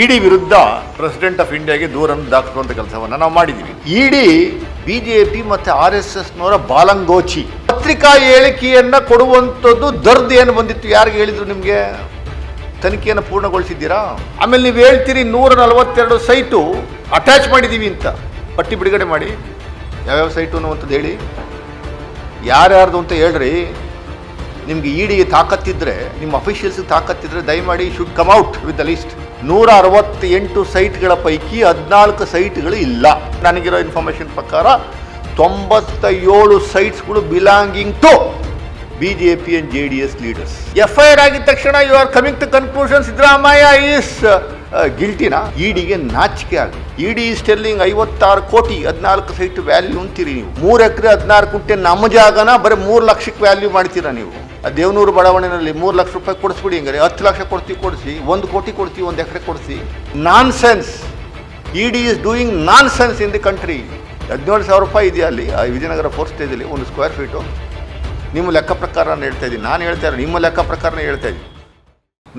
ಇಡಿ ವಿರುದ್ಧ president of ಇಂಡಿಯಾಗೆ ದೂರನ್ನು ದಾಖಲಿಸುವಂಥ ಕೆಲಸವನ್ನು ನಾವು ಮಾಡಿದ್ದೀವಿ ಇಡಿ ಪಿ ಮತ್ತು ಆರ್ ಎಸ್ ಎಸ್ನವರ ಬಾಲಂಗೋಚಿ. ಪತ್ರಿಕಾ ಹೇಳಿಕೆಯನ್ನು ಕೊಡುವಂಥದ್ದು ದರ್ದ್ ಏನು ಬಂದಿತ್ತು? ಯಾರಿಗೆ ಹೇಳಿದ್ರು ನಿಮಗೆ? ತನಿಖೆಯನ್ನು ಪೂರ್ಣಗೊಳಿಸಿದ್ದೀರಾ? ಆಮೇಲೆ ನೀವು ಹೇಳ್ತೀರಿ ನೂರ ನಲವತ್ತೆರಡು ಸೈಟು ಅಟ್ಯಾಚ್ ಮಾಡಿದ್ದೀವಿ ಅಂತ. ಪಟ್ಟಿ ಬಿಡುಗಡೆ ಮಾಡಿ. ಯಾವ್ಯಾವ ಸೈಟು ಅನ್ನುವಂಥದ್ದು ಹೇಳಿ. ಯಾರ್ಯಾರ್ದು ಅಂತ ಹೇಳ್ರಿ. ನಿಮ್ಗೆ ಇಡಿಗೆ ತಾಕತ್ತಿದ್ರೆ, ನಿಮ್ಮ ಅಫಿಷಿಯಲ್ಸ್ಗೆ ತಾಕತ್ತಿದ್ರೆ ದಯಮಾಡಿ should come out with the list ನೂರ ಅರವತ್ತೆಂಟು ಸೈಟ್ಗಳ ಪೈಕಿ ಹದಿನಾಲ್ಕು ಸೈಟ್ಗಳು ಇಲ್ಲ. ನನಗಿರೋ ಇನ್ಫಾರ್ಮೇಷನ್ ಪ್ರಕಾರ ತೊಂಬತ್ತ ಏಳು ಸೈಟ್ಸ್ಗಳು belonging to B J P and J D S leaders F I R ಆಗಿದ ತಕ್ಷಣ you are coming to conclusion Siddaramaiah is ಗಿಲ್ಟಿನ ಇಡಿಗೆ ನಾಚಿಕೆ ಆಗಿ ಇಡಿ ಸ್ಟೆಲ್ಲಿಂಗ್ ಐವತ್ತಾರು ಕೋಟಿ ಹದಿನಾಲ್ಕು ಸೈಟ್ ವ್ಯಾಲ್ಯೂ ಅಂತೀರಿ ನೀವು. ಮೂರು ಎಕರೆ ಹದಿನಾರು ಕುಂಟೆ ನಮ್ಮ ಜಾಗನ ಬರೀ ಮೂರು ಲಕ್ಷಕ್ಕೆ ವ್ಯಾಲ್ಯೂ ಮಾಡ್ತೀರಾ ನೀವು. ದೇವನೂರು ಬಡಾವಣೆಯಲ್ಲಿ ಮೂರು ಲಕ್ಷ ರೂಪಾಯಿ ಕೊಡಿಸ್ಬಿಡಿ ಹಂಗಾರೆ. ಹತ್ತು ಲಕ್ಷ ಕೊಡ್ತೀವಿ ಕೊಡಿಸಿ, ಒಂದು ಕೋಟಿ ಕೊಡ್ತೀವಿ ಒಂದು ಎಕರೆ ಕೊಡಿಸಿ. Nonsense E D is doing nonsense in the country ಹದಿನೇಳು ಸಾವಿರ ರೂಪಾಯಿ ಇದೆಯಾ ಅಲ್ಲಿ? ವಿಜಯನಗರ ಫೋರ್ ಸ್ಟೇಜಲ್ಲಿ ಒಂದು ಸ್ಕ್ವೇರ್ ಫೀಟು ನಿಮ್ಮ ಲೆಕ್ಕ ಪ್ರಕಾರ ನಾನು ಹೇಳ್ತಾ ಇದ್ದೀನಿ. ನಾನು ಹೇಳ್ತಾ ಇರೋ ನಿಮ್ಮ ಲೆಕ್ಕ ಪ್ರಕಾರ ಹೇಳ್ತಾ ಇದ್ದೀನಿ.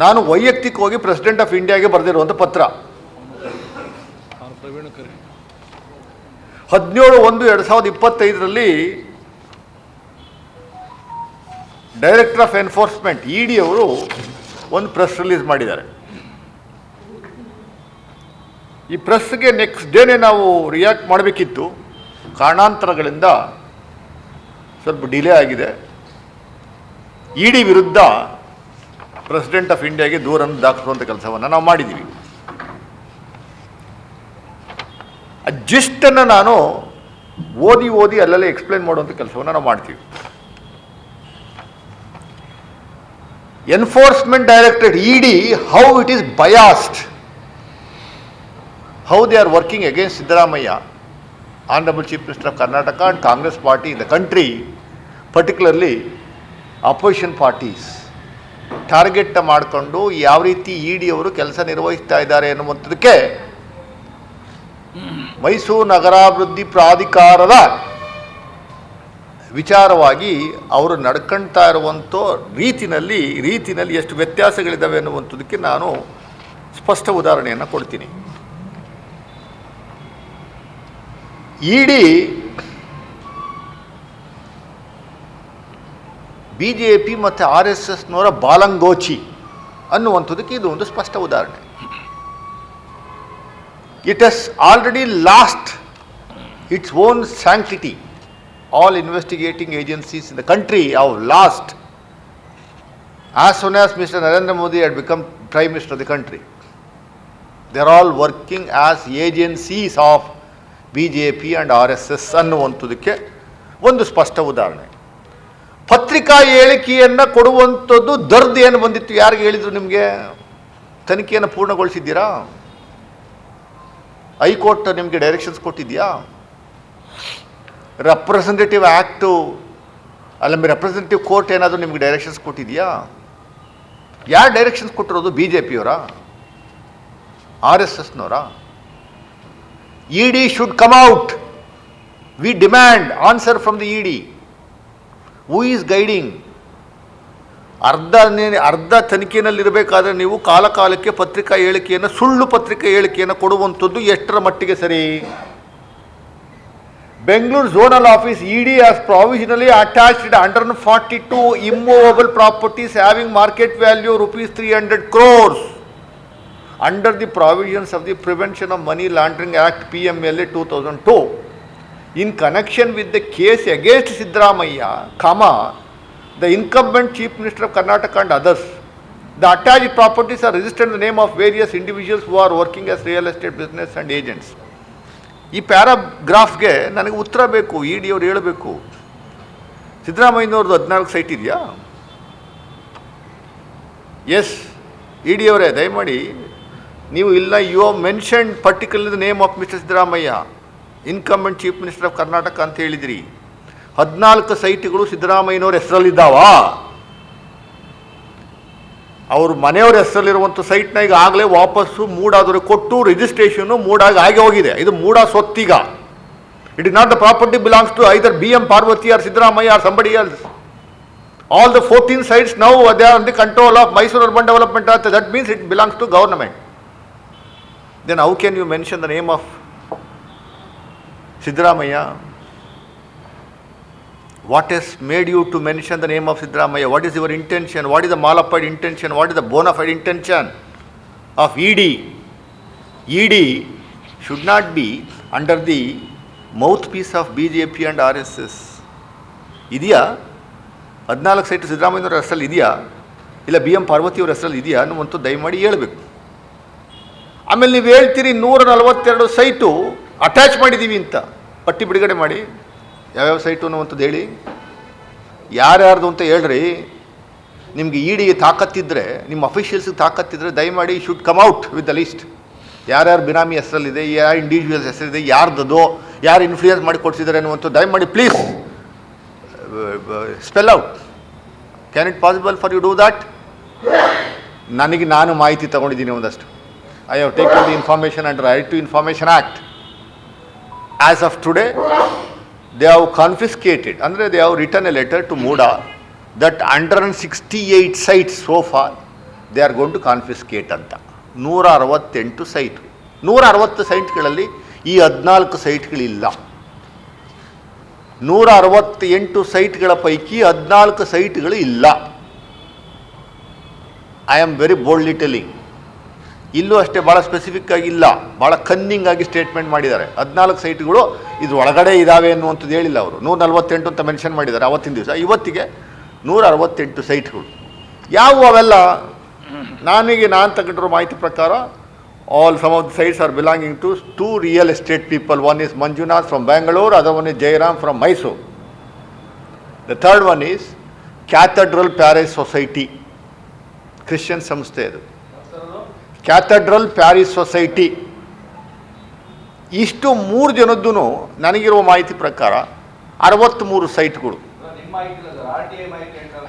ನಾನು ವೈಯಕ್ತಿಕವಾಗಿ ಪ್ರೆಸಿಡೆಂಟ್ ಆಫ್ ಇಂಡಿಯಾಗೆ ಬರೆದಿರುವಂಥ ಪತ್ರ. ಹದಿನೇಳು ಒಂದು, ಎರಡು ಸಾವಿರದ ಇಪ್ಪತ್ತೈದರಲ್ಲಿ director of enforcement E D ಅವರು ಒಂದು ಪ್ರೆಸ್ ರಿಲೀಸ್ ಮಾಡಿದ್ದಾರೆ. ಈ ಪ್ರೆಸ್ಗೆ ನೆಕ್ಸ್ಟ್ ಡೇನೇ ನಾವು ರಿಯಾಕ್ಟ್ ಮಾಡಬೇಕಿತ್ತು. ಕಾರಣಾಂತರಗಳಿಂದ ಸ್ವಲ್ಪ ಡಿಲೇ ಆಗಿದೆ. ಇ ಡಿ ವಿರುದ್ಧ ಪ್ರೆಸಿಡೆಂಟ್ ಆಫ್ ಇಂಡಿಯಾಗೆ ದೂರನ್ನು ದಾಖಲಿಸುವಂಥ ಕೆಲಸವನ್ನು ನಾವು ಮಾಡಿದ್ದೀವಿ. ಅಜ್ಜಿಸ್ಟನ್ನು ಜಿಸ್ಟನ್ನು ನಾನು ಓದಿ ಓದಿ ಅಲ್ಲಲ್ಲೇ ಎಕ್ಸ್ಪ್ಲೇನ್ ಮಾಡುವಂಥ ಕೆಲಸವನ್ನು ನಾವು ಮಾಡ್ತೀವಿ. Enforcement directorate E D how it is biased how they are working against Siddaramaiah honourable chief minister of Karnataka and Congress party in the country particularly opposition parties target ಮಾಡಿಕೊಂಡು ಯಾವ ರೀತಿ ಇ ಡಿ ಅವರು ಕೆಲಸ ನಿರ್ವಹಿಸ್ತಾ ಇದ್ದಾರೆ ಎನ್ನುವಂಥದಕ್ಕೆ ಮೈಸೂರು ನಗರಾಭಿವೃದ್ಧಿ ಪ್ರಾಧಿಕಾರದ ವಿಚಾರವಾಗಿ ಅವರು ನಡ್ಕೊಳ್ತಾ ಇರುವಂಥ ರೀತಿನಲ್ಲಿ ರೀತಿನಲ್ಲಿ ಎಷ್ಟು ವ್ಯತ್ಯಾಸಗಳಿದ್ದಾವೆ ಅನ್ನುವಂಥದ್ದಕ್ಕೆ ನಾನು ಸ್ಪಷ್ಟ ಉದಾಹರಣೆಯನ್ನು ಕೊಡ್ತೀನಿ. ಇಡಿ ಬಿ ಜೆ ಪಿ ಮತ್ತು ಆರ್ ಎಸ್ ಎಸ್ನವರ ಬಾಲಂಗೋಚಿ ಅನ್ನುವಂಥದ್ದಕ್ಕೆ ಇದು ಒಂದು ಸ್ಪಷ್ಟ ಉದಾಹರಣೆ. It has already lost its own sanctity all investigating agencies in the country of lost as soon as mister Narendra Modi had become prime minister of the country, they're all working as agencies of B J P and R S S ಅನ್ನುವಂಥದ್ದಕ್ಕೆ ಒಂದು ಸ್ಪಷ್ಟ ಉದಾಹರಣೆ. ಪತ್ರಿಕಾ ಹೇಳಿಕೆಯನ್ನು ಕೊಡುವಂಥದ್ದು ದರ್ದು ಏನು ಬಂದಿತ್ತು. ಯಾರಿಗೆ ಹೇಳಿದರು ನಿಮಗೆ? ತನಿಖೆಯನ್ನು ಪೂರ್ಣಗೊಳಿಸಿದ್ದೀರಾ? ಹೈಕೋರ್ಟ್ ನಿಮಗೆ ಡೈರೆಕ್ಷನ್ಸ್ ಕೊಟ್ಟಿದೆಯಾ ರೆಪ್ರೆಸೆಂಟೇಟಿವ್ ಆ್ಯಕ್ಟು ಅಲ್ಲ ರೆಪ್ರೆಸೆಂಟೇಟಿವ್ ಕೋರ್ಟ್ ಏನಾದರೂ ನಿಮಗೆ ಡೈರೆಕ್ಷನ್ಸ್ ಕೊಟ್ಟಿದೆಯಾ? ಯಾರು ಡೈರೆಕ್ಷನ್ಸ್ ಕೊಟ್ಟಿರೋದು? ಬಿ ಜೆ ಪಿಯವರ R S ಎಸ್ನವರ E D should come out we demand answer from the E D who is guiding ಅರ್ಧ ಅರ್ಧ ತನಿಖೆಯಲ್ಲಿರಬೇಕಾದ್ರೆ ನೀವು ಕಾಲಕಾಲಕ್ಕೆ ಪತ್ರಿಕಾ ಹೇಳಿಕೆಯನ್ನು, ಸುಳ್ಳು ಪತ್ರಿಕಾ ಹೇಳಿಕೆಯನ್ನು ಕೊಡುವಂಥದ್ದು ಎಷ್ಟರ ಮಟ್ಟಿಗೆ ಸರಿ? Bengaluru Zonal Office ED has provisionally attached 142 immovable properties having market value rupees 300 crores under the provisions of the Prevention of Money Laundering Act PMLA 2002. In connection with the case against Sidramaya, comma, the incumbent Chief Minister of Karnataka and others, the attached properties are registered in the name of various individuals who are working as real estate business and agents. ಈ ಪ್ಯಾರಾಗ್ರಾಫ್ಗೆ ನನಗೆ ಉತ್ತರ ಬೇಕು E D ಅವ್ರು ಹೇಳಬೇಕು. ಸಿದ್ದರಾಮಯ್ಯನವ್ರದ್ದು ಹದಿನಾಲ್ಕು site ಇದೆಯಾ? ಎಸ್ E D ಅವರೇ, ದಯಮಾಡಿ. ನೀವು ಇಲ್ಲ you have mentioned particular the name of mister Siddaramaiah incumbent chief minister of Karnataka ಅಂತ ಹೇಳಿದಿರಿ. ಹದಿನಾಲ್ಕು ಸೈಟ್ಗಳು ಸಿದ್ದರಾಮಯ್ಯನವ್ರ ಹೆಸರಲ್ಲಿದ್ದಾವಾ? ಅವ್ರ ಮನೆಯವ್ರ ಹೆಸರಲ್ಲಿರುವಂಥ ಸೈಟ್ನ ಈಗ ಆಗಲೇ ವಾಪಸ್ಸು ಮೂಡಾದವ್ರಿಗೆ ಕೊಟ್ಟು ರಿಜಿಸ್ಟ್ರೇಷನು ಮೂಡಾಗಿ ಆಗಿ ಹೋಗಿದೆ. ಇದು ಮೂಡ ಸೊತ್ತೀಗ it is not the property belongs to either B M Parvati or Siddaramaiah or somebody else all the 14 sites now, they are the the control of Mysore Urban Development means That means it belongs to government. Then how can you mention the name of Siddaramaiah what has made you to mention the name of Sidramaya? What is your intention? What is the malified intention? What is the bona fide intention of ED? ED should not be under the mouthpiece of BJP and RSS. ಇದೆಯಾ ಹದಿನಾಲ್ಕು site ಸಿದ್ದರಾಮಯ್ಯನವ್ರ ಹೆಸರಲ್ಲಿ ಇದೆಯಾ ಇಲ್ಲ B M ಪಾರ್ವತಿಯವ್ರ ಹೆಸರಲ್ಲಿ ಇದೆಯಾ ಅನ್ನುವಂಥ ದಯಮಾಡಿ ಹೇಳಬೇಕು ಆಮೇಲೆ ನೀವು ಹೇಳ್ತೀರಿ ನೂರ ನಲವತ್ತೆರಡು ಸೈಟು ಅಟ್ಯಾಚ್ ಮಾಡಿದ್ದೀವಿ ಅಂತ ಪಟ್ಟಿ ಬಿಡುಗಡೆ ಮಾಡಿ ಯಾವ್ಯಾವ ಸೈಟು ಅನ್ನುವಂಥದ್ದು ಹೇಳಿ? ಯಾರ್ಯಾರ್ದು ಅಂತ ಹೇಳ್ರಿ, ನಿಮಗೆ ಡಿ ತಾಕತ್ತಿದ್ದರೆ ನಿಮ್ಮ ಅಫಿಷಿಯಲ್ಸ್ಗೆ ತಾಕತ್ತಿದ್ದರೆ ದಯಮಾಡಿ should come out with the list ಯಾರ್ಯಾರು ಬಿನಾಮಿ ಹೆಸರಲ್ಲಿದೆ, ಯಾರು ಇಂಡಿವಿಜುವಲ್ಸ್ ಹೆಸರಿದೆ ಯಾರ್ದದು, ಯಾರು ಇನ್ಫ್ಲೂಯೆನ್ಸ್ ಮಾಡಿ ಕೊಡ್ಸಿದ್ದಾರೆ ಅನ್ನುವಂಥದ್ದು ದಯಮಾಡಿ please spell out can it possible for you do that ನನಗೆ ನಾನು ಮಾಹಿತಿ ತಗೊಂಡಿದ್ದೀನಿ ಒಂದಷ್ಟು. I have taken the information and right to information act as of today they have confiscated, and they have written a letter to Muda that 168 sites so far they are going to confiscate ಅಂತ ನೂರ ಅರವತ್ತೆಂಟು site ನೂರ ಅರವತ್ತು ಸೈಟ್ಗಳಲ್ಲಿ ಈ ಹದಿನಾಲ್ಕು ಸೈಟ್ಗಳಿಲ್ಲ ನೂರ ಅರವತ್ತೆಂಟು ಸೈಟ್ಗಳ ಪೈಕಿ ಹದಿನಾಲ್ಕು ಸೈಟ್ಗಳು ಇಲ್ಲ I am very boldly telling ಇಲ್ಲೂ ಅಷ್ಟೇ ಭಾಳ ಸ್ಪೆಸಿಫಿಕ್ ಆಗಿ ಇಲ್ಲ. ಭಾಳ ಕನ್ನಿಂಗ್ ಆಗಿ ಸ್ಟೇಟ್ಮೆಂಟ್ ಮಾಡಿದ್ದಾರೆ. ಹದಿನಾಲ್ಕು ಸೈಟ್ಗಳು ಇದ್ರ ಒಳಗಡೆ ಇದಾವೆ ಅನ್ನುವಂಥದ್ದು ಹೇಳಿಲ್ಲ ಅವರು. ನೂರ ನಲ್ವತ್ತೆಂಟು ಅಂತ ಮೆನ್ಷನ್ ಮಾಡಿದ್ದಾರೆ ಅವತ್ತಿನ ದಿವಸ. ಇವತ್ತಿಗೆ ನೂರ ಅರವತ್ತೆಂಟು ಸೈಟ್ಗಳು ಯಾವುವು ಅವೆಲ್ಲ? ನನಗೆ ನಾನು ತಗೊಂಡಿರೋ ಮಾಹಿತಿ ಪ್ರಕಾರ all some of the sites are belonging to two real estate people one is Manjunath from Bangalore other one is Jayaram from Mysuru the third one is cathedral parish society Christian ಸಂಸ್ಥೆ ಅದು cathedral Paris society ಇಷ್ಟು ಮೂರು ಜನದ್ದು ನನಗಿರುವ ಮಾಹಿತಿ ಪ್ರಕಾರ ಅರವತ್ತ್ಮೂರು ಸೈಟ್ಗಳು.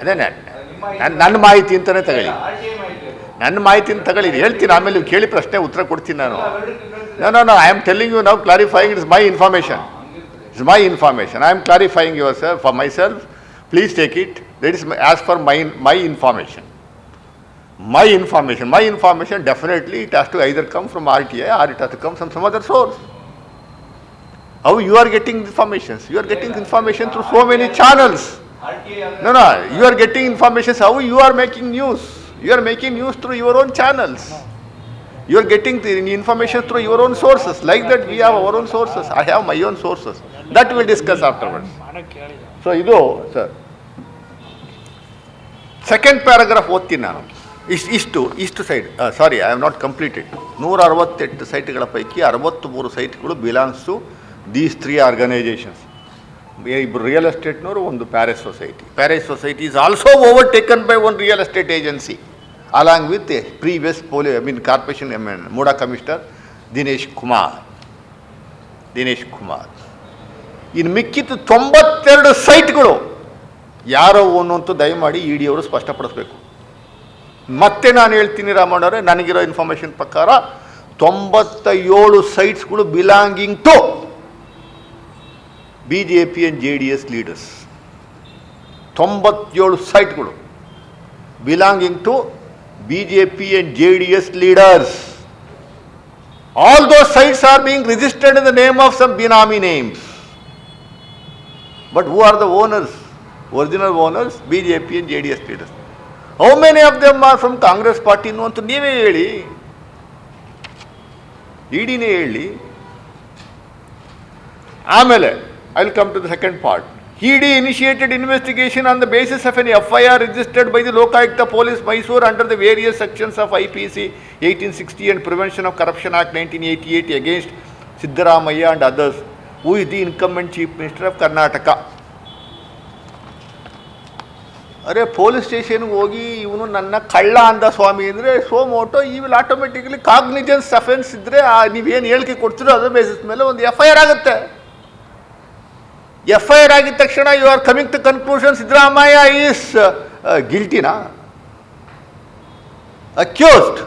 ಅದೇ ನನ್ನ ನನ್ನ ಮಾಹಿತಿ ಅಂತಲೇ ತಗೊಳ್ಳಿ. ನನ್ನ ಮಾಹಿತಿನ ತಗೊಳ್ಳಿ. ಹೇಳ್ತೀನಿ, ಆಮೇಲೆ ಕೇಳಿ ಪ್ರಶ್ನೆ, ಉತ್ತರ ಕೊಡ್ತೀನಿ ನಾನು. No no I am telling you ನಾವು clarifying it's my information it's my information I am clarifying yourself for myself please take it that is as for my my information my information, my information definitely it has to either come from RTI or it has to come from some other source. How you are getting informations? You are getting information through so many channels. No, no, you are getting information. How you are making news? You are making news through your own channels. You are getting the information through your own sources. Like that, we have our own sources. I have my own sources. That will discuss afterwards. So, ಇದು sir. Second paragraph, ಓದ್ತೀನಿ ನಾನು ಇಷ್ಟು ಇಷ್ಟು ಇಷ್ಟು site sorry I have not completed ನೂರ ಅರವತ್ತೆಂಟು ಸೈಟ್ಗಳ ಪೈಕಿ ಅರವತ್ತ್ಮೂರು ಸೈಟ್ಗಳು belongs to these three organisations ಇಬ್ಬರು ರಿಯಲ್ ಎಸ್ಟೇಟ್ನವರು ಒಂದು parish society parish society is also over taken by one real estate agency along with previous ಪೋಲಿ I mean corporation M N MUDA commissioner Dinesh Kumar Dinesh Kumar ಇನ್ನು ಮಿಕ್ಕಿದ್ದು ತೊಂಬತ್ತೆರಡು ಸೈಟ್ಗಳು ಯಾರೋ ಅನ್ನುವಂಥ ದಯಮಾಡಿ ಇ ಡಿ ಅವರು ಸ್ಪಷ್ಟಪಡಿಸ್ಬೇಕು. ಮತ್ತೆ ನಾನು ಹೇಳ್ತೀನಿ ರಾಮಣ್ಣವರೇ ನನಗಿರೋ ಇನ್ಫಾರ್ಮೇಶನ್ ಪ್ರಕಾರ ತೊಂಬತ್ತ ಏಳು ಸೈಟ್ಸ್ಗಳು belonging to B J P and J D S leaders ತೊಂಬತ್ತೇಳು ಸೈಟ್ಗಳು belonging to B J P and J D S leaders all those sites are being registered in the name of some benami names but who are the owners original owners B J P and J D S leaders How many of them are from Congress party ಅಂತ ನೀವೇ ಹೇಳಿ ಇಡಿನೇ ಹೇಳಿ ಆಮೇಲೆ I will come to the second part ED initiated investigation on the basis of an F I R registered by the Lokayukta police Mysuru under the various sections of I P C eighteen sixty and prevention of corruption act nineteen eighty eight against Siddaramaiah and others who is the incumbent chief minister of Karnataka ಅರೆ police ಸ್ಟೇಷನ್ಗೆ ಹೋಗಿ ಇವನು ನನ್ನ ಕಳ್ಳ ಅಂದ ಸ್ವಾಮಿ ಅಂದರೆ suo motu ಈ ವಿಲ್ ಆಟೋಮೆಟಿಕ್ಲಿ ಕಾಗ್ನಿಜೆನ್ಸ್ ಅಫೆನ್ಸ್ ಇದ್ದರೆ ಆ, ನೀವೇನು ಹೇಳಿಕೆ ಕೊಡ್ತೀರೋ ಅದರ ಬೇಸಿಸ್ ಮೇಲೆ ಒಂದು ಎಫ್ ಐ ಆರ್ ಆಗುತ್ತೆ. ಎಫ್ ಐ ಆರ್ ಆಗಿದ ತಕ್ಷಣ you are coming to conclusion Siddaramaiah is ಗಿಲ್ಟಿನಾ accused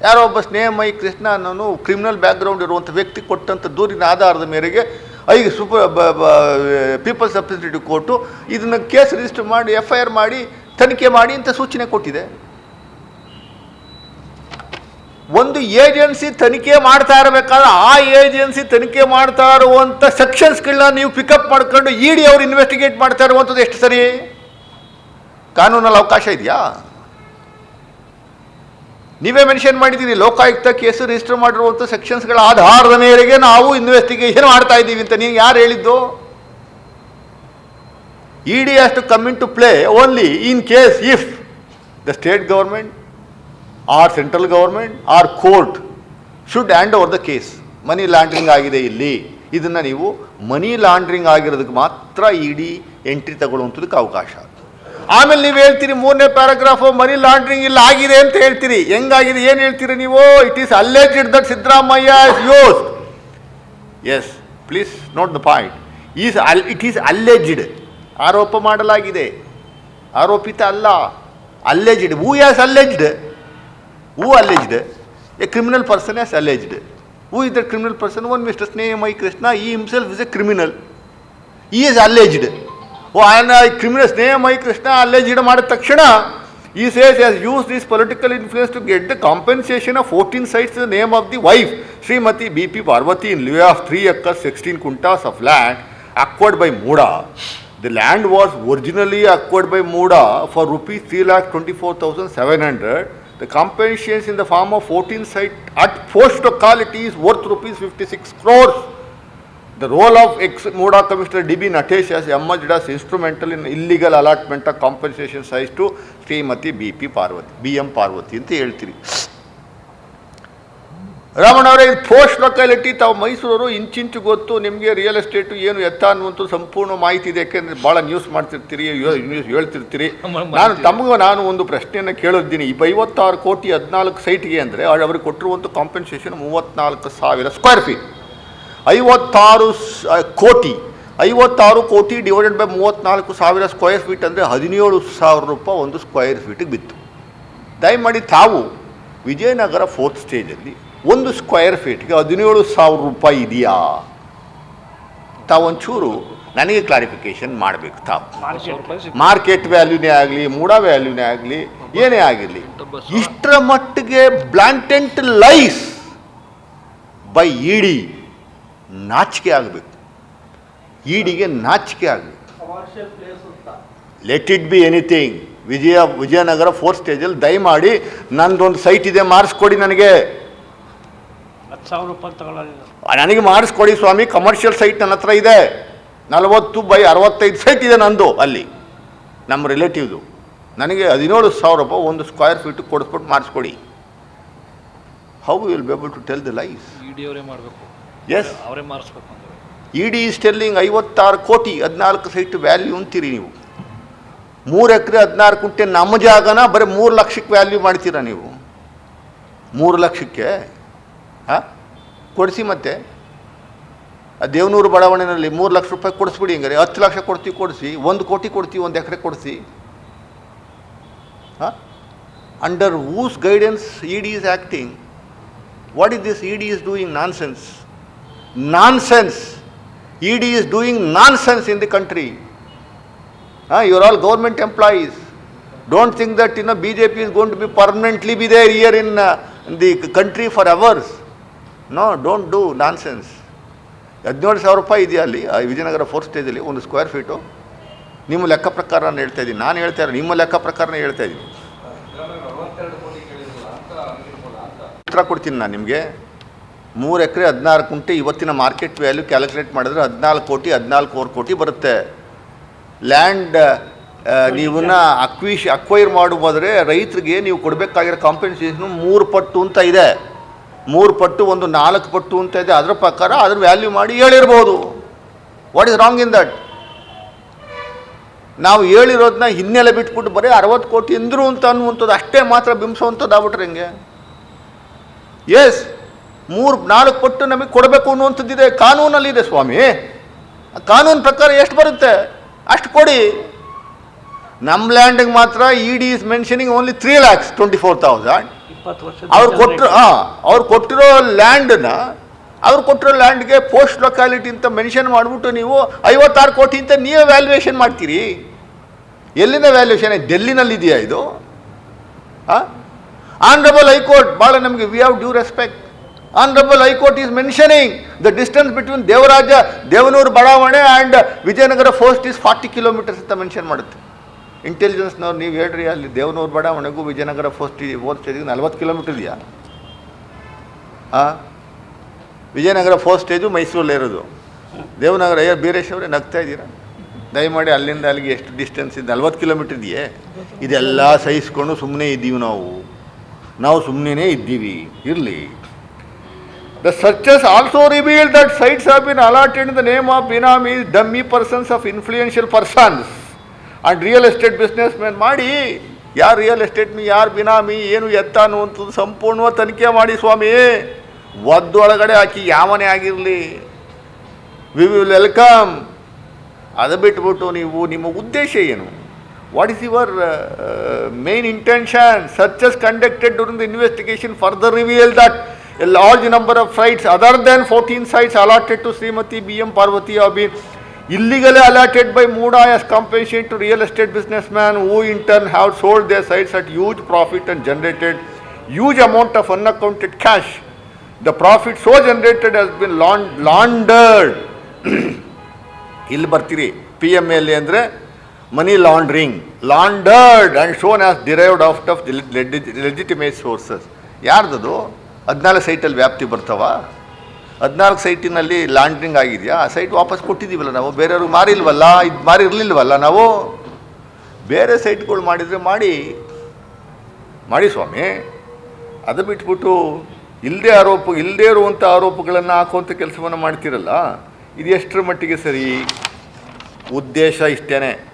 ಯಾರೋ ಒಬ್ಬ ಸ್ನೇಹಮಯಿ ಕೃಷ್ಣ ಅನ್ನೋನು ಕ್ರಿಮಿನಲ್ ಬ್ಯಾಕ್ಗ್ರೌಂಡ್ ಇರುವಂಥ ವ್ಯಕ್ತಿ ಕೊಟ್ಟಂಥ ದೂರಿನ ಆಧಾರದ ಮೇರೆಗೆ ಐದು ಸೂಪರ್ ಪೀಪಲ್ಸ್ ರೆಪ್ರೆಸೆಂಟೇಟಿವ್ ಕೋರ್ಟು ಇದನ್ನು ಕೇಸ್ ರಿಜಿಸ್ಟರ್ ಮಾಡಿ ಎಫ್ ಐ ಆರ್ ಮಾಡಿ, ತನಿಖೆ ಮಾಡಿ ಅಂತ ಸೂಚನೆ ಕೊಟ್ಟಿದೆ. ಒಂದು ಏಜೆನ್ಸಿ ತನಿಖೆ ಮಾಡ್ತಾ ಇರಬೇಕಾದ್ರೆ ಆ ಏಜೆನ್ಸಿ ತನಿಖೆ ಮಾಡ್ತಾ ಇರುವಂಥ ಸೆಕ್ಷನ್ಸ್ಗಳನ್ನ ನೀವು ಪಿಕಪ್ ಮಾಡ್ಕೊಂಡು ಇಡಿ ಅವ್ರು ಇನ್ವೆಸ್ಟಿಗೇಟ್ ಮಾಡ್ತಾ ಇರುವಂಥದ್ದು ಎಷ್ಟು ಸರಿ? ಕಾನೂನಲ್ಲಿ ಅವಕಾಶ ಇದೆಯಾ? ನೀವೇ ಮೆನ್ಷನ್ ಮಾಡಿದ್ದೀರಿ ಲೋಕಾಯುಕ್ತ ಕೇಸು ರಿಜಿಸ್ಟರ್ ಮಾಡಿರುವಂಥ ಸೆಕ್ಷನ್ಸ್ಗಳ ಆಧಾರದ ಮೇರೆಗೆ ನಾವು ಇನ್ವೆಸ್ಟಿಗೇಷನ್ ಮಾಡ್ತಾ ಇದ್ದೀವಿ ಅಂತ. ನೀವು ಯಾರು ಹೇಳಿದ್ದು? ED has to come into play only in case if the state government or central government or court should hand over the case money laundering ಆಗಿದೆ ಇಲ್ಲಿ. ಇದನ್ನು ನೀವು ಮನಿ ಲಾಂಡ್ರಿಂಗ್ ಆಗಿರೋದಕ್ಕೆ ಮಾತ್ರ ಇ ಡಿ ಎಂಟ್ರಿ ತಗೊಳ್ಳುವಂಥದ್ದಕ್ಕೆ ಅವಕಾಶ. ಆಮೇಲೆ ನೀವು ಹೇಳ್ತೀರಿ ಮೂರನೇ ಪ್ಯಾರಾಗ್ರಾಫು ಮನಿ ಲಾಂಡ್ರಿಂಗ್ ಇಲ್ಲ ಆಗಿದೆ ಅಂತ ಹೇಳ್ತೀರಿ. ಹೆಂಗಾಗಿದೆ? ಏನು ಹೇಳ್ತೀರಿ ನೀವು? It is alleged that Siddaramaiah is use is please note the point is all it is alleged ಆರೋಪ ಮಾಡಲಾಗಿದೆ. ಆರೋಪಿತ ಅಲ್ಲ. Alleged who has alleged who alleged a criminal person as alleged who is the criminal person one mister Snehamayi Krishna he himself is a criminal he is alleged ಓ ಆಯನ criminal ಸ್ನೇಹ ಮೈ ಕೃಷ್ಣ ಅಲ್ಲೆಜ್ಡ್ ಮಾಡಿದ ತಕ್ಷಣ ಈ says has used this political influence to get the compensation of fourteen sites the name of the wife Shrimati B P Parvathi in lieu of three acre sixteen guntas of land acquired by Muda. The land was originally acquired by Muda for rupees 3 lakh 24,700. The compensation in the form of 14 site at post locality is worth rupees 56 crores. The role of commissioner D B Natesh Natesh M H DOS instrumental in illegal allotment of compensation size to Shrimati B P Parvati B M Parvati ಅಂತ ಹೇಳ್ತೀರಿ. ರಾಮಣ್ಣವರೇ ಇದು post locality ತಾವು ಮೈಸೂರು ಇಂಚಿಂಚು ಗೊತ್ತು ನಿಮಗೆ real estate ಏನು ಎತ್ತ ಅನ್ನುವಂಥ ಸಂಪೂರ್ಣ ಮಾಹಿತಿ ಇದೆ. ಯಾಕೆಂದರೆ ಭಾಳ ನ್ಯೂಸ್ ಮಾಡ್ತಿರ್ತೀರಿ ನ್ಯೂಸ್ ಹೇಳ್ತಿರ್ತೀರಿ. ನಾನು ತಮಗೂ ನಾನು ಒಂದು ಪ್ರಶ್ನೆಯನ್ನು ಕೇಳಿದ್ದೀನಿ ಈ ಐವತ್ತಾರು ಕೋಟಿ ಹದಿನಾಲ್ಕು ಸೈಟ್ಗೆ ಅಂದರೆ ಅವ್ರಿಗೆ ಕೊಟ್ಟಿರುವಂಥ ಕಾಂಪೆನ್ಸೇಷನ್ ಮೂವತ್ತ್ನಾಲ್ಕು ಸಾವಿರ ಸ್ಕ್ವೇರ್ ಫೀಟ್ ಐವತ್ತಾರು ಕೋಟಿ. ಐವತ್ತಾರು ಕೋಟಿ ಡಿವೈಡೆಡ್ ಬೈ ಮೂವತ್ತ್ನಾಲ್ಕು ಸಾವಿರ ಸ್ಕ್ವೇರ್ ಫೀಟ್ ಅಂದರೆ ಹದಿನೇಳು ಸಾವಿರ ರೂಪಾಯಿ ಒಂದು ಸ್ಕ್ವೇರ್ ಫೀಟಿಗೆ ಬಿತ್ತು. ದಯಮಾಡಿ ತಾವು ವಿಜಯನಗರ ಫೋರ್ತ್ ಸ್ಟೇಜಲ್ಲಿ ಒಂದು ಸ್ಕ್ವೇರ್ ಫೀಟ್ಗೆ ಹದಿನೇಳು ಸಾವಿರ ರೂಪಾಯಿ ಇದೆಯಾ? ತಾವೊಂಚೂರು ನನಗೆ ಕ್ಲಾರಿಫಿಕೇಶನ್ ಮಾಡಬೇಕು ತಾವು. ಮಾರ್ಕೆಟ್ ವ್ಯಾಲ್ಯೂನೇ ಆಗಲಿ, ಮೂಡ ವ್ಯಾಲ್ಯೂನೇ ಆಗಲಿ, ಏನೇ ಆಗಿರಲಿ, ಇಷ್ಟರ ಮಟ್ಟಿಗೆ ಬ್ಲಾಂಟೆಂಟ್ ಲೈಸ್ ಬೈ ಇಡಿ ನಾಚಿಕೆ ಆಗಬೇಕು. ಈಡಿಗೆ ನಾಚಿಕೆ ಆಗಬೇಕು. Let it be anything Vijaya Vijayanagar fourth ಸ್ಟೇಜಲ್ಲಿ ದಯಮಾಡಿ ನಂದೊಂದು ಸೈಟ್ ಇದೆ ಮಾರಿಸ್ಕೊಡಿ ನನಗೆ. ಹತ್ತು ಸಾವಿರ ರೂಪಾಯಿ ತಗೊಳ್ಳೋದಿಲ್ಲ ನನಗೆ ಮಾಡಿಸ್ಕೊಡಿ ಸ್ವಾಮಿ ಕಮರ್ಷಿಯಲ್ ಸೈಟ್ ನನ್ನ ಹತ್ರ ಇದೆ. ನಲವತ್ತು ಬೈ ಅರವತ್ತೈದು ಸೈಟ್ ಇದೆ ನಂದು ಅಲ್ಲಿ ನಮ್ಮ ರಿಲೇಟಿವ್ದು ನನಗೆ ಹದಿನೇಳು ಸಾವಿರ ರೂಪಾಯಿ ಒಂದು ಸ್ಕ್ವೇರ್ ಫೀಟ್ ಕೊಡಿಸ್ಬಿಟ್ಟು ಮಾಡಿಸ್ಕೊಡಿ. How will be able to tell the life ಮಾಡಬೇಕು. ಎಸ್ ಅವರೇ ಮಾರಿಸ್ಬೇಕು ಅಂದ್ರೆ. ಇಡಿ ಸ್ಟೆಲ್ಲಿಂಗ್ ಐವತ್ತಾರು ಕೋಟಿ ಹದಿನಾಲ್ಕು ಸೈಟ್ ವ್ಯಾಲ್ಯೂ ಅಂತೀರಿ ನೀವು. ಮೂರು ಎಕರೆ ಹದಿನಾರು ಕುಂಟೆ ನಮ್ಮ ಜಾಗನ ಬರೀ ಮೂರು ಲಕ್ಷಕ್ಕೆ ವ್ಯಾಲ್ಯೂ ಮಾಡ್ತೀರಾ ನೀವು. ಮೂರು ಲಕ್ಷಕ್ಕೆ ಹಾಂ? ಕೊಡಿಸಿ ಮತ್ತೆ. ಆ ದೇವನೂರು ಬಡಾವಣೆಯಲ್ಲಿ ಮೂರು ಲಕ್ಷ ರೂಪಾಯಿ ಕೊಡಿಸ್ಬಿಡಿ ಹಿಂಗಾರೆ. ಹತ್ತು ಲಕ್ಷ ಕೊಡ್ತೀವಿ ಕೊಡಿಸಿ. ಒಂದು ಕೋಟಿ ಕೊಡ್ತೀವಿ ಒಂದು ಎಕರೆ ಕೊಡಿಸಿ. ಹಾಂ? Under whose guidance E D is acting what is this E D is doing nonsense nonsense. ED is doing nonsense in the country. Uh, you're all government employees. Don't think that you know BJP is going to be permanently be there here in, uh, in the country for hours. No, don't do nonsense. ಹದಿನೇಳು ಸಾವಿರ ರೂಪಾಯಿ ಇದೆಯಾ ಅಲ್ಲಿ Vijayanagara four ಸ್ಟೇಜಲ್ಲಿ ಒಂದು square feet ನಿಮ್ಮ ಲೆಕ್ಕ ಪ್ರಕಾರ ನಾನು ಹೇಳ್ತಾ ಇದ್ದೀನಿ ನಾನು ಹೇಳ್ತಾ ಇರೋ ನಿಮ್ಮ ಲೆಕ್ಕ ಪ್ರಕಾರನೇ ಹೇಳ್ತಾ ಇದ್ದೀನಿ ಉತ್ತರ ಕೊಡ್ತೀನಿ ನಾನು ನಿಮಗೆ ಮೂರು ಎಕರೆ ಹದಿನಾರು ಕುಂಟೆ ಇವತ್ತಿನ ಮಾರ್ಕೆಟ್ ವ್ಯಾಲ್ಯೂ ಕ್ಯಾಲ್ಕುಲೇಟ್ ಮಾಡಿದ್ರೆ ಹದಿನಾಲ್ಕು ಕೋಟಿ ಹದಿನಾಲ್ಕೂವರೆ ಕೋಟಿ ಬರುತ್ತೆ. ಲ್ಯಾಂಡ್ ನೀವನ್ನ ಅಕ್ವಿಶ್, ಅಕ್ವೈರ್ ಮಾಡುವುದಾದ್ರೆ ರೈತರಿಗೆ ನೀವು ಕೊಡಬೇಕಾಗಿರೋ ಕಾಂಪೆನ್ಸೇಷನ್ ಮೂರು ಪಟ್ಟು ಅಂತ ಇದೆ. ಮೂರು ಪಟ್ಟು ಒಂದು ನಾಲ್ಕು ಪಟ್ಟು ಅಂತ ಇದೆ. ಅದರ ಪ್ರಕಾರ ಅದ್ರ ವ್ಯಾಲ್ಯೂ ಮಾಡಿ ಹೇಳಿರ್ಬೋದು. What is wrong in that ನಾವು ಹೇಳಿರೋದನ್ನ ಹಿನ್ನೆಲೆ ಬಿಟ್ಬಿಟ್ಟು ಬರೀ ಅರವತ್ತು ಕೋಟಿ ಎಂದರು ಅಂತ ಅನ್ನುವಂಥದ್ದು ಅಷ್ಟೇ ಮಾತ್ರ ಬಿಂಬಿಸುವಂಥದ್ದು ಆಗ್ಬಿಟ್ರೆ ಹಿಂಗೆ? ಎಸ್ ಮೂರು ನಾಲ್ಕು ಪಟ್ಟು ನಮಗೆ ಕೊಡಬೇಕು ಅನ್ನುವಂಥದ್ದಿದೆ. ಕಾನೂನಲ್ಲಿದೆ ಸ್ವಾಮಿ. ಕಾನೂನು ಪ್ರಕಾರ ಎಷ್ಟು ಬರುತ್ತೆ? ಅಷ್ಟು ಕೊಡಿ. ನಮ್ಮ ಲ್ಯಾಂಡಿಗೆ ಮಾತ್ರ E D is mentioning only three lakhs twenty four thousand ವರ್ಷ ಅವ್ರು ಕೊಟ್ಟರು ಹಾಂ ಅವ್ರು ಕೊಟ್ಟಿರೋ ಲ್ಯಾಂಡನ್ನ ಅವ್ರು ಕೊಟ್ಟಿರೋ ಲ್ಯಾಂಡ್ಗೆ ಪೋಸ್ಟ್ ಲೊಕ್ಯಾಲಿಟಿ ಅಂತ ಮೆನ್ಷನ್ ಮಾಡಿಬಿಟ್ಟು ನೀವು ಐವತ್ತಾರು ಕೋಟಿ ಅಂತ ನೀವೇ ವ್ಯಾಲ್ಯೂಯೇಷನ್ ಮಾಡ್ತೀರಿ. ಎಲ್ಲಿನ ವ್ಯಾಲ್ಯೂಯೇಷನ್ ಡೆಲ್ಲಿನಲ್ಲಿ ಇದೆಯಾ ಇದು? ಹಾಂ? ಆನರಬಲ್ ಹೈಕೋರ್ಟ್ ಭಾಳ ನಮಗೆ we have due respect honourable high court is mentioning the distance between Devaraja Devanuru ಬಡಾವಣೆ and Vijayanagar fourth is forty kilometres ಅಂತ ಮೆನ್ಷನ್ ಮಾಡುತ್ತೆ. ಇಂಟೆಲಿಜೆನ್ಸ್ನವ್ರು ನೀವು ಹೇಳ್ರಿ, ಅಲ್ಲಿ ದೇವನೂರು ಬಡಾವಣೆಗೂ ವಿಜಯನಗರ ಫೋಸ್ಟ್ ಫೋಸ್ಟ್ ಸ್ಟೇಜಿಗೆ ನಲ್ವತ್ತು ಕಿಲೋಮೀಟರ್ ಇದೆಯಾ? ಹಾಂ ವಿಜಯನಗರ ಫೋಸ್ಟ್ ಸ್ಟೇಜು ಮೈಸೂರಲ್ಲಿರೋದು ದೇವನಗರ ಅಯ್ಯ, ಬೀರೇಶ್ ಅವರೇ, ನಗ್ತಾ ಇದ್ದೀರಾ? ದಯಮಾಡಿ ಅಲ್ಲಿಂದ ಅಲ್ಲಿಗೆ ಎಷ್ಟು ಡಿಸ್ಟೆನ್ಸ್ ಇದೆ? ನಲ್ವತ್ತು ಕಿಲೋಮೀಟರ್ ಇದೆಯೇ? ಇದೆಲ್ಲ ಸಹಿಸ್ಕೊಂಡು ಸುಮ್ಮನೆ ಇದ್ದೀವಿ ನಾವು. ನಾವು ಸುಮ್ಮನೆ ಇದ್ದೀವಿ. ಇರಲಿ. The searches also reveal that sites been allotted in the name of benami dummy persons of influential persons and real estate businessman ಮಾಡಿ, ಯಾರು ರಿಯಲ್ ಎಸ್ಟೇಟ್ ಮೀ ಯಾರು ಬಿನಾಮಿ ಏನು ಎತ್ತ ಅನ್ನುವಂಥದ್ದು ಸಂಪೂರ್ಣವಾಗಿ ತನಿಖೆ ಮಾಡಿ ಸ್ವಾಮಿ. ಒದ್ದೊಳಗಡೆ ಹಾಕಿ ಯಾವನೇ ಆಗಿರಲಿ. ವಿ ವಿಲ್ ವೆಲ್ಕಮ್ ಅದು ಬಿಟ್ಬಿಟ್ಟು ನೀವು, ನಿಮ್ಮ ಉದ್ದೇಶ ಏನು? What is your main intention searches conducted during the investigation further reveal that large number of sites other than fourteen sites allotted to Shrimati B M Parvati have been illegally allotted by Muda as compensation to real estate businessmen who in turn have sold their sites at huge profit and generated huge amount of unaccounted cash. The profit so generated has been laundered ಇಲ್ಲಿ ಬರ್ತೀರಿ P M L A ಅಂದರೆ money laundering laundered and shown as derived of legitimate sources ಯಾರ್ದದು ಹದಿನಾಲ್ಕು ಸೈಟಲ್ಲಿ ವ್ಯಾಪ್ತಿ ಬರ್ತಾವ. ಹದಿನಾಲ್ಕು ಸೈಟಿನಲ್ಲಿ laundering ಆಗಿದೆಯಾ? ಆ ಸೈಟ್ ವಾಪಸ್ ಕೊಟ್ಟಿದ್ದೀವಲ್ಲ ನಾವು? ಬೇರೆಯವ್ರಿಗೆ ಮಾರಿಲ್ವಲ್ಲ? ಇದು ಮಾರಿರಲಿಲ್ವಲ್ಲ ನಾವು? ಬೇರೆ ಸೈಟ್ಗಳು ಮಾಡಿದರೆ ಮಾಡಿ. ಮಾಡಿ ಸ್ವಾಮಿ. ಅದು ಬಿಟ್ಬಿಟ್ಟು ಇಲ್ಲದೆ ಆರೋಪ ಇಲ್ಲದೇ ಇರುವಂಥ ಆರೋಪಗಳನ್ನು ಹಾಕುವಂಥ ಕೆಲಸವನ್ನು ಮಾಡ್ತಿರಲ್ಲ? ಇದು ಎಷ್ಟರ ಮಟ್ಟಿಗೆ ಸರಿ? ಉದ್ದೇಶ ಇಷ್ಟೇ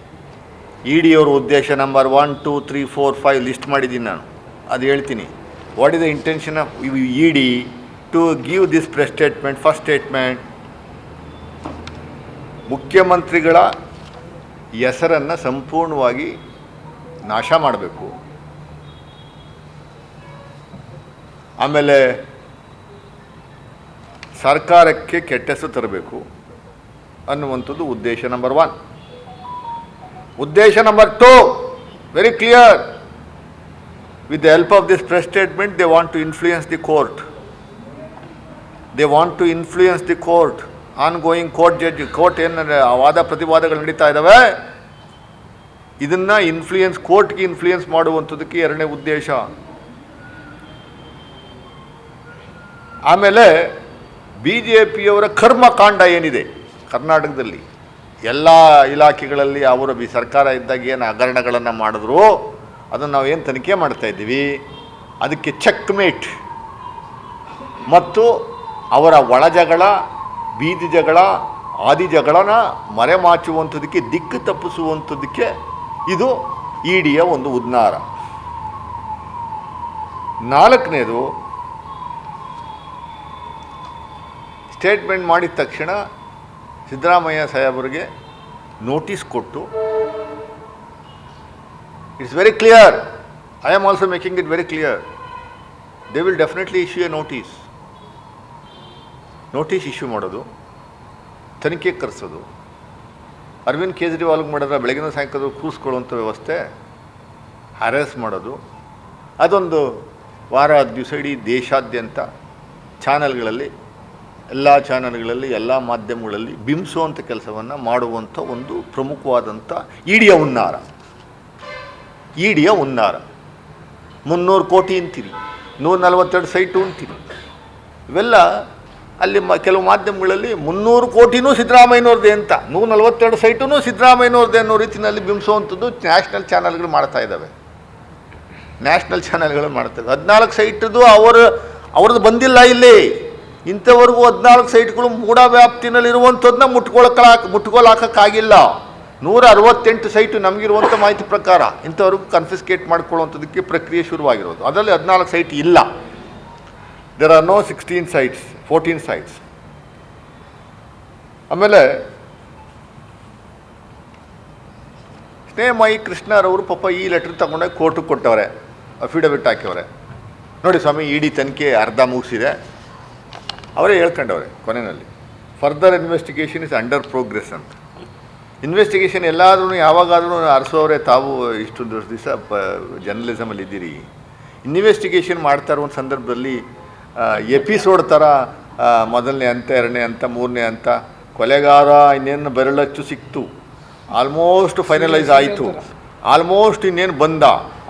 ಇ ಡಿಯವ್ರ ಉದ್ದೇಶ number one two three four five list ಮಾಡಿದ್ದೀನಿ ನಾನು. ಅದು ಹೇಳ್ತೀನಿ. What is the intention of E D to this this press statement first statement ಮುಖ್ಯಮಂತ್ರಿಗಳ ಹೆಸರನ್ನು ಸಂಪೂರ್ಣವಾಗಿ ನಾಶ ಮಾಡಬೇಕು. ಆಮೇಲೆ ಸರ್ಕಾರಕ್ಕೆ ಕೆಟ್ಟ ಹೆಸರು ತರಬೇಕು ಅನ್ನುವಂಥದ್ದು ಉದ್ದೇಶ ನಂಬರ್ ಒನ್ ಉದ್ದೇಶ number two very clear with the help of this press statement, they want to influence the court they want to influence the court ongoing court judge court ಏನು ವಾದ ಪ್ರತಿವಾದಗಳು ನಡೀತಾ ಇದ್ದಾವೆ ಇದನ್ನು ಇನ್ಫ್ಲೂಯೆನ್ಸ್ ಕೋರ್ಟ್ಗೆ ಇನ್ಫ್ಲೂಯೆನ್ಸ್ ಮಾಡುವಂಥದ್ದಕ್ಕೆ ಎರಡನೇ ಉದ್ದೇಶ. ಆಮೇಲೆ ಬಿ ಜೆ ಪಿಯವರ ಕರ್ಮಕಾಂಡ ಏನಿದೆ? ಕರ್ನಾಟಕದಲ್ಲಿ. ಎಲ್ಲ ಇಲಾಖೆಗಳಲ್ಲಿ ಅವರು ಸರ್ಕಾರ ಇದ್ದಾಗ ಏನು ಹಗರಣಗಳನ್ನು ಮಾಡಿದ್ರು? ಅದನ್ನು ನಾವು ಏನು ತನಿಖೆ ಮಾಡ್ತಾ ಇದ್ದೀವಿ? ಅದಕ್ಕೆ ಚೆಕ್ ಮೇಟ್ ಮತ್ತು ಅವರ ಒಳಜಗಳ ಬೀದಿ ಜಗಳ ಆದಿ ಜಗಳನ ಮರೆಮಾಚುವಂಥದಕ್ಕೆ, ದಿಕ್ಕು ತಪ್ಪಿಸುವಂಥದಕ್ಕೆ ಇದು ಇಡಿಯ ಒಂದು ಉದ್ನಾರ ನಾಲ್ಕನೇದು ಸ್ಟೇಟ್ಮೆಂಟ್ ಮಾಡಿದ ತಕ್ಷಣ ಸಿದ್ದರಾಮಯ್ಯ ಸಾಹೇಬರಿಗೆ ನೋಟಿಸ್ ಕೊಟ್ಟು it's very clear I am also making it very clear they will definitely issue a notice notice issue ಮಾಡೋದು, ತನಿಖೆ ಕರೆಸೋದು. ಅರವಿಂದ್ ಕೇಜ್ರಿವಾಲ್ಗೆ ಮಾಡಿದ್ರೆ ಬೆಳಗಿನ ಸಾಯಂಕಾಲ ಕೂರಿಸ್ಕೊಳ್ಳುವಂಥ ವ್ಯವಸ್ಥೆ ಹ್ಯಾರೆಸ್ ಮಾಡೋದು. ಅದೊಂದು ವಾರ ದಿವಸ ಇಡೀ ದೇಶಾದ್ಯಂತ ಚಾನಲ್ಗಳಲ್ಲಿ, ಎಲ್ಲ ಚಾನಲ್ಗಳಲ್ಲಿ, ಎಲ್ಲ ಮಾಧ್ಯಮಗಳಲ್ಲಿ ಬಿಂಬಿಸುವಂಥ ಕೆಲಸವನ್ನು ಮಾಡುವಂಥ ಒಂದು ಪ್ರಮುಖವಾದಂಥ ಇಡಿಯ ಹುನ್ನಾರ ಇಡಿಯ ಉನ್ನಾರ. ಮುನ್ನೂರು ಕೋಟಿ ಅಂತೀರಿ ನೂರ ನಲವತ್ತೆರಡು ಸೈಟು ಅಂತೀರಿ. ಇವೆಲ್ಲ ಅಲ್ಲಿ ಮ, ಕೆಲವು ಮಾಧ್ಯಮಗಳಲ್ಲಿ ಮುನ್ನೂರು ಕೋಟಿನೂ ಸಿದ್ದರಾಮಯ್ಯನವ್ರದ್ದೇ ಅಂತ ನೂರ ನಲವತ್ತೆರಡು ಸೈಟೂ ಸಿದ್ದರಾಮಯ್ಯನವ್ರದ್ದೇ ಅನ್ನೋ ರೀತಿಯಲ್ಲಿ ಬಿಂಬಿಸುವಂಥದ್ದು ನ್ಯಾಷನಲ್ ಚಾನಲ್ಗಳು ಮಾಡ್ತಾ ಇದ್ದಾವೆ. ನ್ಯಾಷನಲ್ ಚಾನಲ್ಗಳು ಮಾಡ್ತವೆ ಹದಿನಾಲ್ಕು ಸೈಟ್ದು ಅವರು, ಅವ್ರದ್ದು ಬಂದಿಲ್ಲ ಇಲ್ಲಿ. ಇಂಥವರೆಗೂ ಹದಿನಾಲ್ಕು ಸೈಟ್ಗಳು ಮೂಡ ವ್ಯಾಪ್ತಿನಲ್ಲಿರುವಂಥದ್ದನ್ನ ಮುಟ್ಕೊಳಕ್ಕೆ ಮುಟ್ಕೊಳಕ್ಕಾಗಿಲ್ಲ ನೂರ ಅರವತ್ತೆಂಟು ಸೈಟು ನಮಗಿರುವಂಥ ಮಾಹಿತಿ ಪ್ರಕಾರ ಇಂಥವ್ರಿಗೂ ಕನ್ಫಿಸ್ಕೇಟ್ ಮಾಡ್ಕೊಳ್ಳುವಂಥದ್ದಕ್ಕೆ ಪ್ರಕ್ರಿಯೆ ಶುರುವಾಗಿರೋದು. ಅದರಲ್ಲಿ ಹದಿನಾಲ್ಕು ಸೈಟ್ ಇಲ್ಲ. There are no sixteen sites fourteen sites ಆಮೇಲೆ ಸ್ನೇಹಮಯಿ ಕೃಷ್ಣರವರು ಪಾಪ ಈ ಲೆಟ್ರ್ ತಗೊಂಡೋಗಿ ಕೋರ್ಟಿಗೆ ಕೊಟ್ಟವ್ರೆ ಅಫಿಡವಿಟ್ ಹಾಕ್ಯವ್ರೆ ನೋಡಿ ಸ್ವಾಮಿ ಇಡಿ ತನಿಖೆ ಅರ್ಧ ಮುಗಿಸಿದೆ. ಅವರೇ ಹೇಳ್ಕೊಂಡವ್ರೆ ಕೊನೆಯಲ್ಲಿ. Further investigation is under progress ಅಂತ. ಇನ್ವೆಸ್ಟಿಗೇಷನ್ ಎಲ್ಲಾದ್ರೂ ಯಾವಾಗಾದ್ರೂ ಅರಸೋರೆ ತಾವು ಇಷ್ಟು ದಿವಸ ಪ ಜರ್ನಲಿಸಮಲ್ಲಿ ಇದ್ದೀರಿ. ಇನ್ವೆಸ್ಟಿಗೇಷನ್ ಮಾಡ್ತಾ ಇರೋ ಒಂದು ಸಂದರ್ಭದಲ್ಲಿ ಎಪಿಸೋಡ್ ಥರ ಮೊದಲನೇ ಅಂತ ಎರಡನೇ ಅಂತ ಮೂರನೇ ಅಂತ ಕೊಲೆಗಾರ ಇನ್ನೇನು ಬೆರಳಚ್ಚು ಸಿಕ್ತು. ಆಲ್ಮೋಸ್ಟ್ ಫೈನಲೈಸ್ ಆಯಿತು. ಆಲ್ಮೋಸ್ಟ್ ಇನ್ನೇನು ಬಂದ.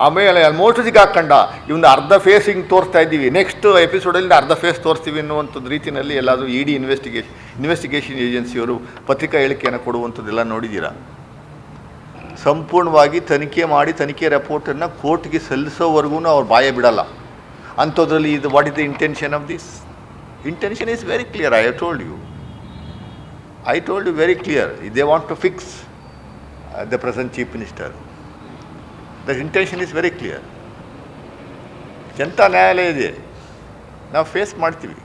ಆಮೇಲೆ ಆಲ್ಮೋಸ್ಟ್ ಸಿಗಾಕಂಡ ಇವನು ಅರ್ಧ ಫೇಸ್ ಹಿಂಗೆ ತೋರಿಸ್ತಾ ಇದ್ದೀವಿ. ನೆಕ್ಸ್ಟ್ ಎಪಿಸೋಡಲ್ಲಿ ಅರ್ಧ ಫೇಸ್ ತೋರಿಸ್ತೀವಿ ಅನ್ನುವಂಥದ್ದು ರೀತಿಯಲ್ಲಿ ಎಲ್ಲಾದರೂ ಇ ಡಿ ಇನ್ವೆಸ್ಟಿಗೇಷನ್ ಇನ್ವೆಸ್ಟಿಗೇಷನ್ ಏಜೆನ್ಸಿಯವರು ಪತ್ರಿಕಾ ಹೇಳಿಕೆಯನ್ನು ಕೊಡುವಂಥದ್ದೆಲ್ಲ ನೋಡಿದ್ದೀರಾ ಸಂಪೂರ್ಣವಾಗಿ ತನಿಖೆ ಮಾಡಿ, ತನಿಖೆ ರಿಪೋರ್ಟನ್ನು ಕೋರ್ಟ್ಗೆ ಸಲ್ಲಿಸೋವರೆಗೂ ಅವ್ರು ಬಾಯ ಬಿಡಲ್ಲ. ಅಂಥದ್ರಲ್ಲಿ ಇದು what is the intention of this intention is very clear I told you I told you very clear they want to fix the present chief minister the intention is very clear ಎಂಥ ನ್ಯಾಯಾಲಯ ಇದೆ? ನಾವು face ಮಾಡ್ತೀವಿ.